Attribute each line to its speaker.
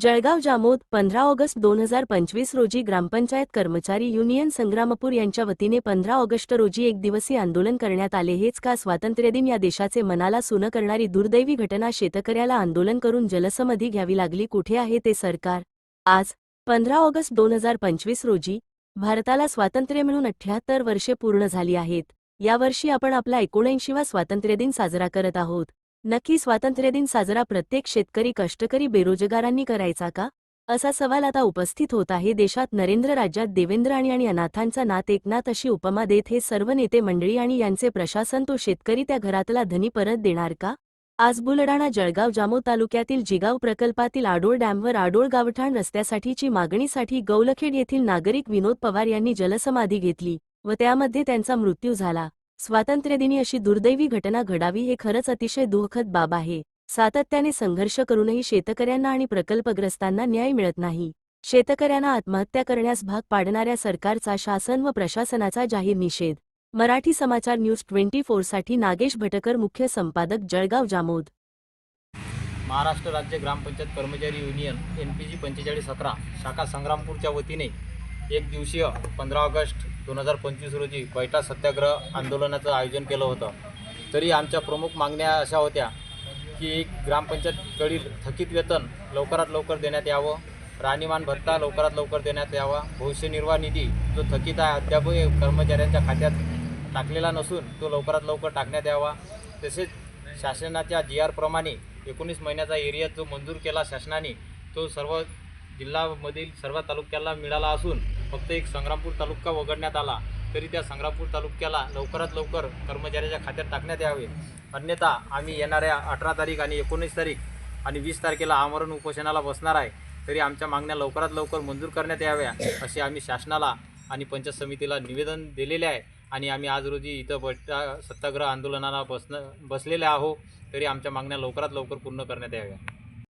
Speaker 1: जळगाव जामोद पंधरा ऑगस्ट दोन हजार पंचवीस रोजी ग्रामपंचायत कर्मचारी युनियन संग्रामपूर यांच्या वतीने पंधरा ऑगस्ट रोजी एक दिवसीय आंदोलन करण्यात आले. हेच का स्वातंत्र्यदिन या देशाचे मनाला सुनं करणारी दुर्दैवी घटना शेतकऱ्याला आंदोलन करून जलसमधी घ्यावी लागली. कुठे आहे ते सरकार? आज पंधरा ऑगस्ट दोन हजार पंचवीस रोजी भारताला स्वातंत्र्य मिळून अठ्याहत्तर वर्षे पूर्ण झाली आहेत. यावर्षी आपण आपला एकोणऐंशीवा स्वातंत्र्यदिन साजरा करत आहोत. नक्की स्वातंत्र्यदिन साजरा प्रत्येक शेतकरी कष्टकरी बेरोजगारांनी करायचा का? असा सवाल आता उपस्थित होत आहे देशात नरेंद्र राज्यात देवेंद्र आणि आणि अनाथांचा नात एकनाथ अशी उपमा देत हे सर्व नेते मंडळी आणि यांचे प्रशासन तो शेतकरी त्या घरातला धनी परत देणार का? आज बुलडाणा जळगाव जामो तालुक्यातील जिगाव प्रकल्पातील आडोळ डॅमवर आडोळ गावठाण रस्त्यासाठीची मागणीसाठी गौलखेड येथील नागरिक विनोद पवार यांनी जलसमाधी घेतली व त्यामध्ये त्यांचा मृत्यू झाला. स्वातंत्र्यदिनी अशी दुर्दैवी घटना घडावी हे खरंच अतिशय दुःखद बाब आहे. सातत्याने संघर्ष करूनही शेतकऱ्यांना आणि प्रकल्पग्रस्तांना न्याय मिळत नाही. शेतकऱ्यांना आत्महत्या करण्यास भाग पाडणाऱ्या सरकारचा शासन व प्रशासनाचा जाहीर निषेध मराठी समाचार न्यूज ट्वेंटी फोरसाठी नागेश भटकर मुख्य संपादक जळगाव जामोद.
Speaker 2: महाराष्ट्र राज्य ग्रामपंचायत कर्मचारी युनियन एन पी जी पंचेचाळीस सतरा शाखा संग्रामपूरच्या वतीने एक दिवसीय पंधरा ऑगस्ट दोन हजार पंचवीस रोजी बैठा सत्याग्रह आंदोलनाचं आयोजन केलं होतं. तरी आमच्या प्रमुख मागण्या अशा होत्या की एक ग्रामपंचायतकडील थकीत वेतन लवकरात लवकर देण्यात यावं राहणीमान भत्ता लवकरात लवकर देण्यात यावा भविष्य निर्वाह निधी जो थकीत आहे अद्यापही कर्मचाऱ्यांच्या खात्यात टाकलेला नसून तो लवकरात लवकर टाकण्यात यावा. तसेच शासनाच्या जी आरप्रमाणे एकोणीस महिन्याचा एरिया जो मंजूर केला शासनाने तो सर्व जिल्ह्यामधील सर्व तालुक्याला मिळाला असून फक्त एक संग्रामपूर तालुका वगळण्यात आला तरी त्या संग्रामपूर तालुक्याला लवकरात लवकर कर्मचाऱ्याच्या खात्यात टाकण्यात यावे. अन्यथा आम्ही येणाऱ्या अठरा तारीख आणि एकोणीस तारीख आणि वीस तारखेला आमरण उपोषणाला बसणार आहे तरी आमच्या मागण्या लवकरात लवकर मंजूर करण्यात याव्या असे आम्ही शासनाला आणि पंचायत समितीला निवेदन दिलेले आहे. आणि आम्ही आज रोजी इथं बैठा सत्याग्रह आंदोलनाला बसणं बसलेले आहो तरी आमच्या मागण्या लवकरात लवकर पूर्ण करण्यात याव्या